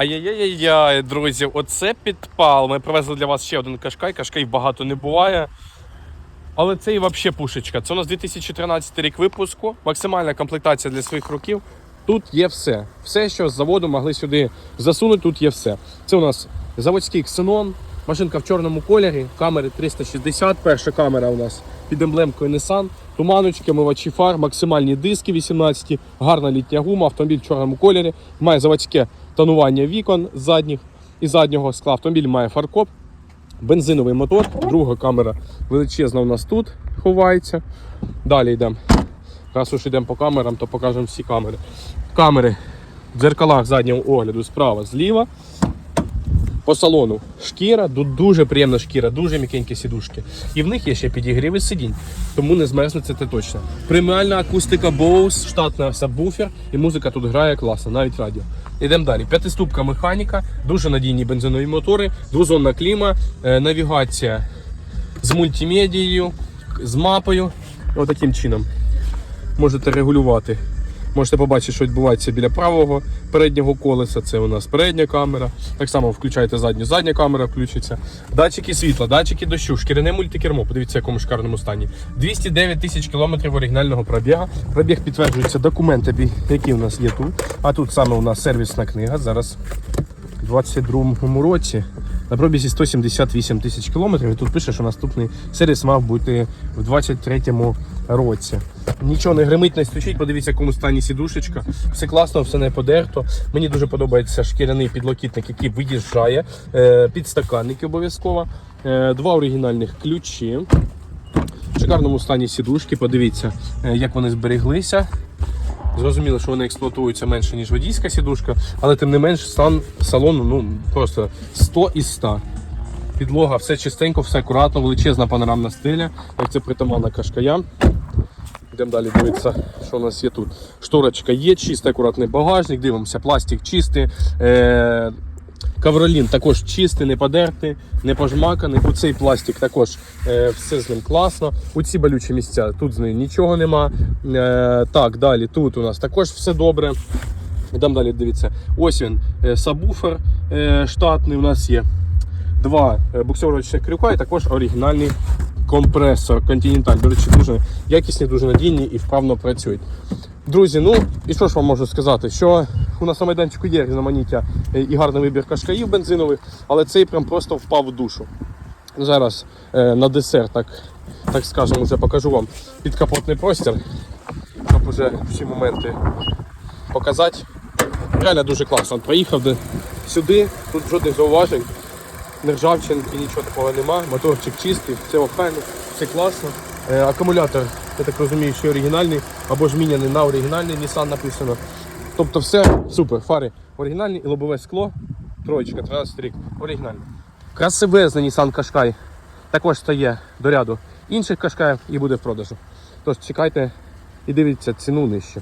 Ай-яй-яй-яй, друзі, оце підпал. Ми привезли для вас ще один кашкай. Кашкай багато не буває. Але це і взагалі пушечка. Це у нас 2013 рік випуску, максимальна комплектація для своїх років. Тут є все. Все, що з заводу могли сюди засунути, тут є все. Це у нас заводський ксенон, машинка в чорному кольорі, камери 360, перша камера у нас під емблемкою Nissan, туманочки, мивачі фар, максимальні диски 18, гарна літня гума, автомобіль в чорному кольорі, має заводське тонування вікон задніх і заднього скла. Автомобіль має фаркоп, бензиновий мотор, друга камера величезна у нас тут ховається. Далі йдемо. Раз уж йдемо по камерам, то покажемо всі камери. Камери в дзеркалах заднього огляду справа, зліва. По салону шкіра, дуже приємна шкіра, дуже м'якенькі сідушки. І в них є ще підігріви сидінь, тому не змерзнеться це точно. Преміальна акустика Bose, штатна сабвуфер, і музика тут грає класно, навіть радіо. Йдемо далі. П'ятиступка механіка, дуже надійні бензинові мотори, двозонна кліма, е, навігація з мультимедією, з мапою. Отаким чином можете регулювати. Можете побачити, що відбувається біля правого переднього колеса. Це у нас передня камера. Так само включаєте задню, задня камера включиться. Датчики світла, датчики дощу, шкіряне мультикермо. Подивіться, в якому шикарному стані. 209 тисяч кілометрів оригінального пробігу. Пробіг підтверджується документами, які у нас є тут. А тут саме у нас сервісна книга. Зараз у 22-му році на пробізі 178 тисяч кілометрів. І тут пише, що наступний сервіс мав бути в 23-му році. Нічого не гримить, не стучить, подивіться, в якому стані сідушечка. Все класно, все не подерто. Мені дуже подобається шкіряний підлокітник, який виїжджає. Е, Підстаканники обов'язково. Е, Два оригінальних ключі. В шикарному стані сідушки. Подивіться, е, як вони збереглися. Зрозуміло, що вони експлуатуються менше, ніж водійська сідушка, але тим не менш стан салону ну, просто 100 із 100. Підлога, все чистенько, все акуратно, величезна панорамна стиля, як це притаманна кашкаям. Йдемо далі дивитися, що у нас є тут. Шторочка є, чистий, акуратний багажник, дивимося, пластик чистий. Е- Кавролін також чистий, не подертий, не пожмаканий. У цей пластик також е, все з ним класно. У ці болючі місця тут з ним нічого нема. Е, так, далі тут у нас також все добре. Йдемо далі, дивіться. Ось він, е, сабвуфер е, штатний у нас є. Два е, буксировочних крюка і також оригінальний компресор Continental. До речі, дуже якісні, дуже надійні і вправно працюють. Друзі, ну і що ж вам можу сказати? Що у нас на майданчику є різноманіття е, і гарний вибір кашкаїв бензинових, але цей прям просто впав в душу. Зараз е, на десерт, так, так скажемо, вже покажу вам підкапотний простір, щоб уже всі моменти показати. Реально дуже класно. Проїхав сюди, тут жодних зауважень, нержавчинки, нічого такого нема. Моторчик чистий, все охайно, все класно. Е, акумулятор, я так розумію, що оригінальний або ж міняний на оригінальний Nissan написано. Тобто все супер. Фари оригінальні і лобове скло. Троєчка, 13 рік. Оригінальне. Красивезний Nissan Qashqai також стає до ряду інших Qashqaiів і буде в продажу. Тож чекайте і дивіться ціну нижче.